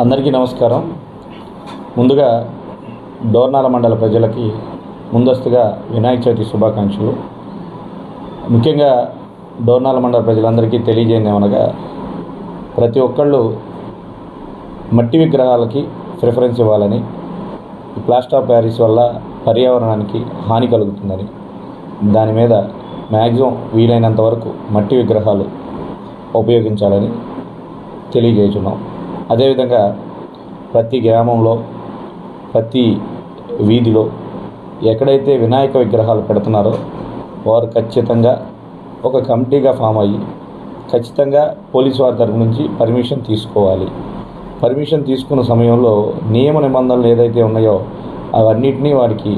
అందరికీ నమస్కారం. ముందుగా డోర్నాల మండల ప్రజలకి ముందస్తుగా వినాయక చవితి శుభాకాంక్షలు. ముఖ్యంగా డోర్నాల మండల ప్రజలందరికీ తెలియజేయండి ఏమనగా ప్రతి ఒక్కళ్ళు మట్టి విగ్రహాలకి ప్రిఫరెన్స్ ఇవ్వాలని ప్లాస్టర్ ఆఫ్ ప్యారిస్ వల్ల పర్యావరణానికి హాని కలుగుతుందని దాని మీద మ్యాక్సిమం వీలైనంత వరకు మట్టి విగ్రహాలు ఉపయోగించాలని తెలియజేస్తున్నాం. అదేవిధంగా ప్రతి గ్రామంలో ప్రతి వీధిలో ఎక్కడైతే వినాయక విగ్రహాలు పెడుతున్నారో వారు ఖచ్చితంగా ఒక కమిటీగా ఫామ్ అయ్యి ఖచ్చితంగా పోలీస్ వారి తరపు నుంచి పర్మిషన్ తీసుకోవాలి. పర్మిషన్ తీసుకున్న సమయంలో నియమ నిబంధనలు ఏదైతే ఉన్నాయో అవన్నిటినీ వారికి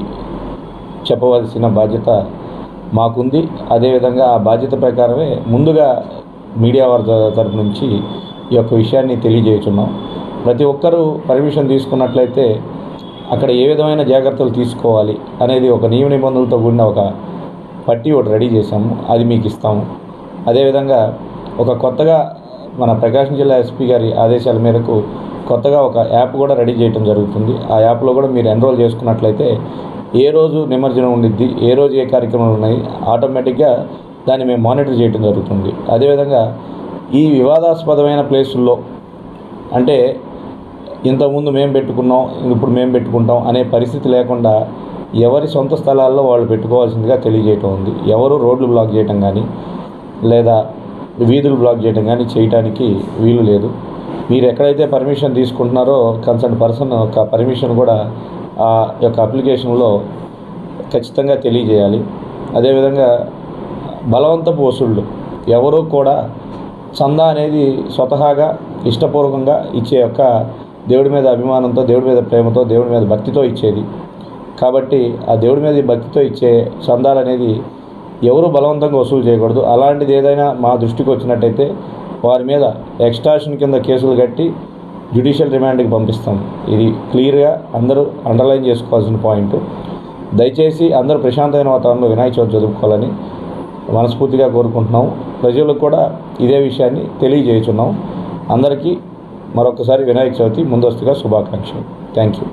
చెప్పవలసిన బాధ్యత మాకుంది. అదేవిధంగా ఆ బాధ్యత ప్రకారమే ముందుగా మీడియా వారి తరపు నుంచి ఈ యొక్క విషయాన్ని తెలియజేస్తున్నాం ప్రతి ఒక్కరూ పర్మిషన్ తీసుకున్నట్లయితే అక్కడ ఏ విధమైన జాగ్రత్తలు తీసుకోవాలి అనేది ఒక నియమ నిబంధనలతో కూడిన ఒక పట్టి ఒకటి రెడీ చేశాము. అది మీకు ఇస్తాము. అదేవిధంగా ఒక కొత్తగా మన ప్రకాశం జిల్లా ఎస్పీ గారి ఆదేశాల మేరకు కొత్తగా ఒక యాప్ కూడా రెడీ చేయడం జరుగుతుంది. ఆ యాప్లో కూడా మీరు ఎన్రోల్ చేసుకున్నట్లయితే ఏ రోజు నిమజ్జనం ఉండిద్ది ఏ రోజు ఏ కార్యక్రమాలు ఉన్నాయి ఆటోమేటిక్గా దాన్ని మేము మానిటర్ చేయడం జరుగుతుంది. అదేవిధంగా ఈ వివాదాస్పదమైన ప్లేసుల్లో అంటే ఇంతకుముందు మేము పెట్టుకున్నాం ఇప్పుడు మేము పెట్టుకుంటాం అనే పరిస్థితి లేకుండా ఎవరి సొంత స్థలాల్లో వాళ్ళు పెట్టుకోవాల్సిందిగా తెలియజేయటం ఉంది. ఎవరు రోడ్లు బ్లాక్ చేయటం కానీ లేదా వీధులు బ్లాక్ చేయడం కానీ చేయటానికి వీలు లేదు. మీరు ఎక్కడైతే పర్మిషన్ తీసుకుంటున్నారో కన్సర్న్ పర్సన్ యొక్క పర్మిషన్ కూడా ఆ యొక్క అప్లికేషన్లో ఖచ్చితంగా తెలియజేయాలి. అదేవిధంగా బలవంతపు వసూళ్ళు ఎవరూ కూడా చందా అనేది స్వతహాగా ఇష్టపూర్వకంగా ఇచ్చే యొక్క దేవుడి మీద అభిమానంతో దేవుడి మీద ప్రేమతో దేవుడి మీద భక్తితో ఇచ్చేది. కాబట్టి ఆ దేవుడి మీద భక్తితో ఇచ్చే చందాలు అనేది ఎవరు బలవంతంగా వసూలు చేయకూడదు. అలాంటిది ఏదైనా మా దృష్టికి వచ్చినట్టయితే వారి మీద ఎక్స్ట్రాషన్ కింద కేసులు కట్టి జ్యుడిషియల్ రిమాండ్కి పంపిస్తాం. ఇది క్లియర్గా అందరూ అండర్లైన్ చేసుకోవాల్సిన పాయింట్. దయచేసి అందరూ ప్రశాంతమైన వాతావరణంలో వినాయక చవితి చదువుకోవాలని మనస్ఫూర్తిగా కోరుకుంటున్నాం. ప్రజలకు కూడా ఇదే విషయాన్ని తెలియజేయుచున్నాం. అందరికీ మరొకసారి వినాయక చవితి ముందస్తుగా శుభాకాంక్షలు. Thank you